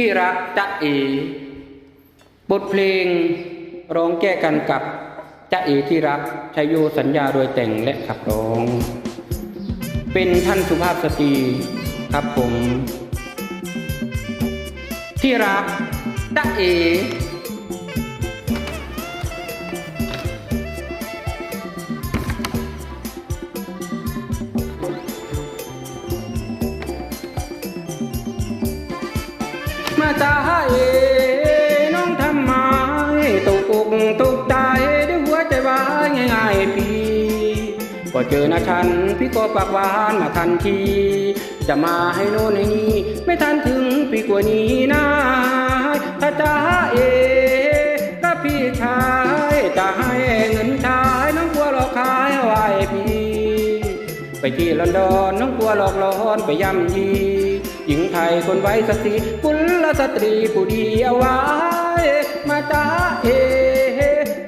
ที่รักจะเอบทเพลงร้องแก้กันกับจะเอที่รักชายโยสัญญาโดยแต่งและขับร้อง เป็นท่านสุภาพสตรีครับผม ที่รักจะเอ มาตาเอน้องทำไมตกอกตกใจด้วยหัวใจวายง่ายๆพี่ก็เจอหน้าฉันพี่ก็ปากหวานมาทันที จะมาให้โน่นให้นี่ไม่ทันถึงพี่กว่านี้นะถ้าจะเอก็พี่ชายจะให้เงินชายน้องกลัวหลอกขายไว้พี่ ไปที่ลอนดอนน้องกลัวหลอกหลอนไปย่ำยีหญิงไทยคนไว้สติกุ ลสตรีผู้ดีเอาไว้มาจ้าเอ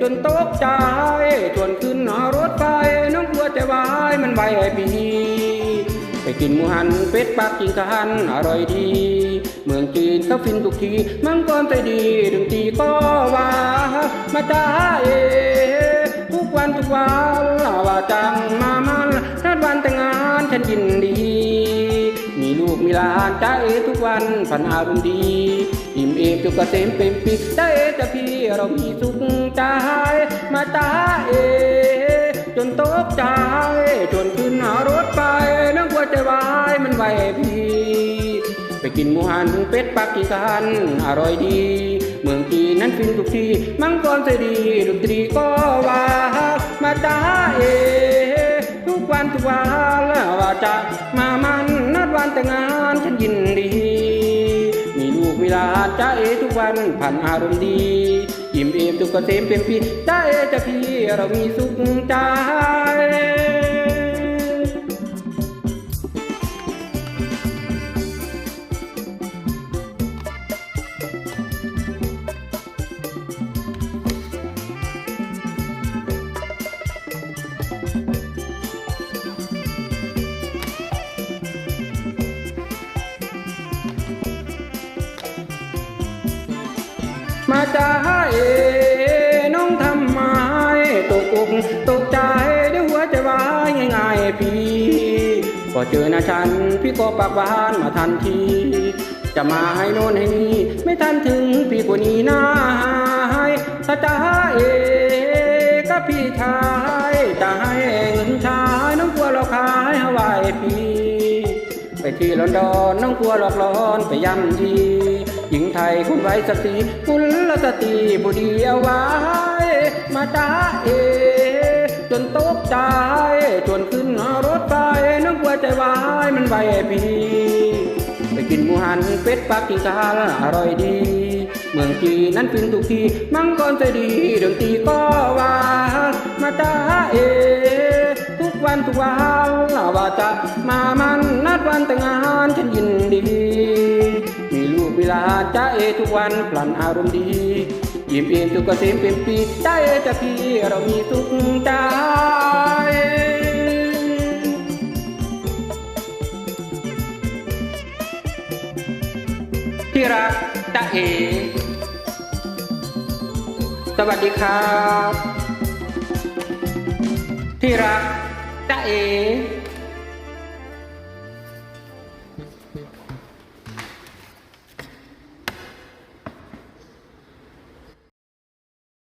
จนตกใจชวนขึ้นหารถไฟน้องกลัวใจวายมันไหวไอพีไปกินหมูหันเป็ดปักกิ่งกันอร่อยดี เมืองจีนเขาฟินทุกที มังกรใจดีดึงตีก็ว่ามาจ้าเอทุกวันทุกวันว่าจังมามันนัดวันแต่งงานฉันยินดี ลูกมีลานจ้าเอทุกวันฝันอารมณ์ดี อิ่มเอมจุกเกษมเป็นปีจ้าเอจะพี่เรามีสุขใจมาจ้าเอ จนตกใจจนขึ้นหารถไปน้องกลัวใจวายมันไหวพี่ไปกินหมูหันเป็ดปักกิ่งกันอร่อยดี เมืองจีนนั้นฟินทุกทีมังกรใจดีดนตรีก็ว่ามาจ้าเอ ทุกวันทุกวันว่าจะมามัน แต่งงานฉันยินดี มีลูกมีหลานจ้าเอทุกวันผ่านอารมณ์ดียิ้มเอมทุกเกษมเป็นพี่จ้าเอจะพี่เรามีสุขใจ มาจ้าเอน้องทำไมตกอกตกใจด้วยหัวใจวายง่ายๆพี่ ก็เจอหน้าฉันพี่ก็ปากหวานมาทันที จะมาให้โน่นให้นี่ไม่ทันถึงพี่กว่านี้นะถ้าจ้าเอก็พี่ชายจะให้เงินชายน้องกลัวเราขายฮาวายพี่ ไปที่ลอนดอนน้องกลัวหลอกหลอนไปย่ำยี หญิงไทยคนไว้สติกุณลสตรีผู้ดีเอาไว้ มาจ้าเอ จนตกใจชวนขึ้นรถไฟน้องกลัวใจวายมันไหวพีไปกินหมูหันเป็ดปักกิ่งกาลอร่อยดี เมืองจีนนั้นฟินทุกทีมังกรใจดีดนตรีก็ว่ามาจ้าเอทุกวันทุกวันว่าจะมามันนัดวันแต่งงานฉันยินดี ลาจ้าเอทุกวันพลันอารมณ์ดียิ้มเอ็นทุกเกษมเป็นปีจ้าเอจะพี่เรามีสุขใจที่รักจ้าเอสวัสดีครับ ที่รักจ้าเอ